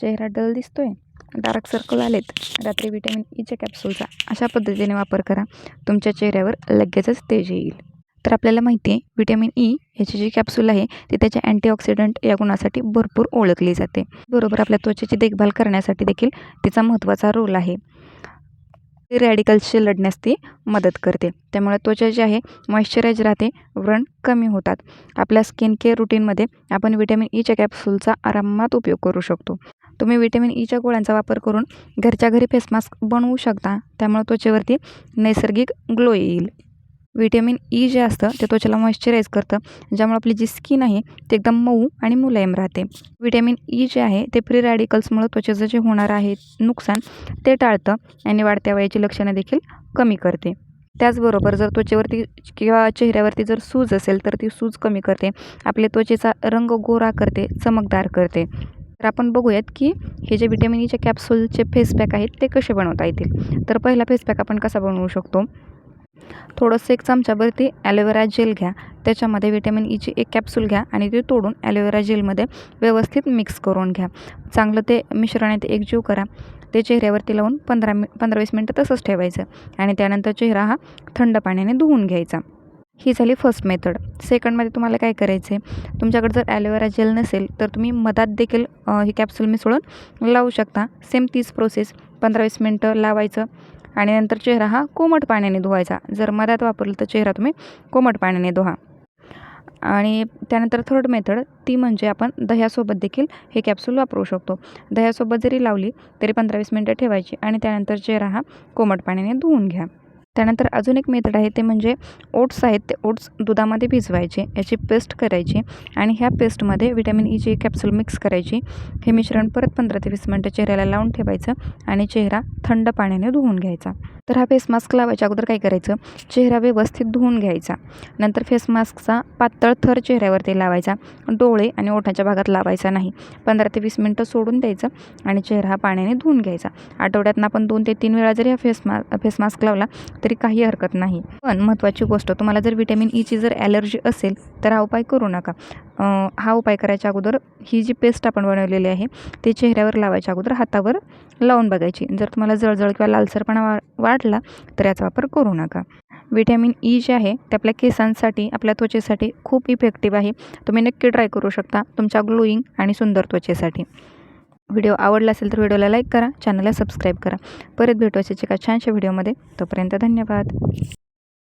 चेहरा डल दिसतोय dark circle आलेत. रात्री विटॅमिन ईच्या कॅप्सूलचा अशा पद्धतीने वापर करा. तुमच्या चेहऱ्यावर लगेचच तेज येईल. तर आपल्याला माहिती e आहे विटॅमिन ई ह्याची जी कॅप्सूल आहे ती त्याच्या अँटीऑक्सिडंट या गुणासाठी भरपूर ओळखली जाते. बरोबर आपल्या त्वचेची देखभाल करण्यासाठी देखील तिचा महत्त्वाचा रोल आहे. ती रॅडिकल्सशी लढण्यास ती मदत करते. त्यामुळे त्वचा जी आहे मॉइश्चरायज राहते व्रण कमी होतात. आपल्या स्किन केअर रुटीनमध्ये आपण विटॅमिन ईच्या कॅप्सूलचा आरामात उपयोग करू शकतो. तुम्ही विटॅमिन ईच्या e गोळ्यांचा वापर करून घरच्या घरी फेस मास्क बनवू शकता. त्यामुळे त्वचेवरती नैसर्गिक ग्लो येईल. विटॅमिन ई e जे असतं ते त्वचेला मॉइश्चराईज करतं ज्यामुळे आपली जी स्किन आहे ती एकदम मऊ आणि मुलायम राहते. विटॅमिन ई e जे आहे ते फ्री रॅडिकल्समुळं त्वचेचं जे होणार आहे नुकसान ते टाळतं आणि वाढत्या वयाची लक्षणं देखील कमी करते. त्याचबरोबर जर त्वचेवरती किंवा चेहऱ्यावरती जर सूज असेल तर ती सूज कमी करते. आपल्या त्वचेचा रंग गोरा करते चमकदार करते. तर आपण बघूयात की हे जे विटॅमिन ईच्या कॅप्सूलचे फेस पॅक आहेत ते कसे बनवता येतील? तर पहिला फेस पॅक आपण कसा बनवू शकतो? थोडंसं एक चमच्यावरती ॲलोवेरा जेल घ्या. त्याच्यामध्ये व्हिटॅमिन ईची e एक कॅप्सूल घ्या आणि ते तोडून ॲलोवेरा जेलमध्ये व्यवस्थित मिक्स करून घ्या. चांगलं ते मिश्रणात एकजीव करा. ते चेहऱ्यावरती लावून पंधरा मि पंधरा वीस मिनटं तसंच ठेवायचं आणि त्यानंतर चेहरा हा थंड पाण्याने धुवून घ्यायचा. ही झाली फर्स्ट मेथड सेकंडमध्ये तुम्हाला काय करायचं आहे तुमच्याकडे जर ॲलोवेरा जेल नसेल तर तुम्ही मधात देखील ही कॅप्सूल मिसळून लावू शकता. सेम तीच प्रोसेस पंधरा वीस मिनटं लावायचं आणि नंतर चेहरा हा कोमट पाण्याने धुवायचा. जर मधात वापरलं तर चेहरा तुम्ही कोमट पाण्याने धुवा. आणि त्यानंतर थर्ड मेथड ती म्हणजे आपण दह्यासोबत देखील हे कॅप्सूल वापरू शकतो. दह्यासोबत जरी लावली तरी पंधरा वीस मिनटं ठेवायची आणि त्यानंतर चेहरा हा कोमट पाण्याने धुवून घ्या. त्यानंतर अजून एक मेथड आहे ते म्हणजे ओट्स आहेत ते ओट्स दुधामध्ये भिजवायचे याची पेस्ट करायची आणि ह्या पेस्टमध्ये व्हिटॅमिन e ईची कॅप्सूल मिक्स करायची. हे मिश्रण परत पंधरा ते वीस मिनटं चेहऱ्याला लावून ठेवायचं आणि चेहरा थंड पाण्याने धुवून घ्यायचा. तर हा फेस मास्क लावायच्या अगोदर काय करायचं? चेहरा व्यवस्थित धुवून घ्यायचा. नंतर फेस मास्कचा पातळ थर चेहऱ्यावरती लावायचा. डोळे आणि ओठाच्या भागात लावायचा नाही. पंधरा ते वीस मिनटं सोडून द्यायचं आणि चेहरा हा पाण्याने धुवून घ्यायचा. आठवड्यातनं आपण दोन ते तीन वेळा जरी हा फेस मा फेस मास्क लावला तरी काही हरकत नाही. पण महत्त्वाची गोष्ट तुम्हाला जर विटॅमिन ईची जर ॲलर्जी असेल तर हा उपाय करू नका. हा उपाय करायच्या अगोदर ही जी पेस्ट आपण बनवलेली आहे ती चेहऱ्यावर लावायच्या अगोदर हातावर लावून बघायची. जर तुम्हाला जळजळ किंवा लालसरपणा वा वाढला तर याचा वापर करू नका. विटॅमिन ई जे आहे ते आपल्या केसांसाठी आपल्या त्वचेसाठी खूप इफेक्टिव्ह आहे. तुम्ही नक्की ट्राय करू शकता तुमच्या ग्लोईंग आणि सुंदर त्वचेसाठी. व्हिडिओ आवडला असेल तर व्हिडिओला लाईक करा चॅनलला सबस्क्राईब करा. परत भेटू असेच एका छानशा व्हिडिओमध्ये. तोपर्यंत धन्यवाद.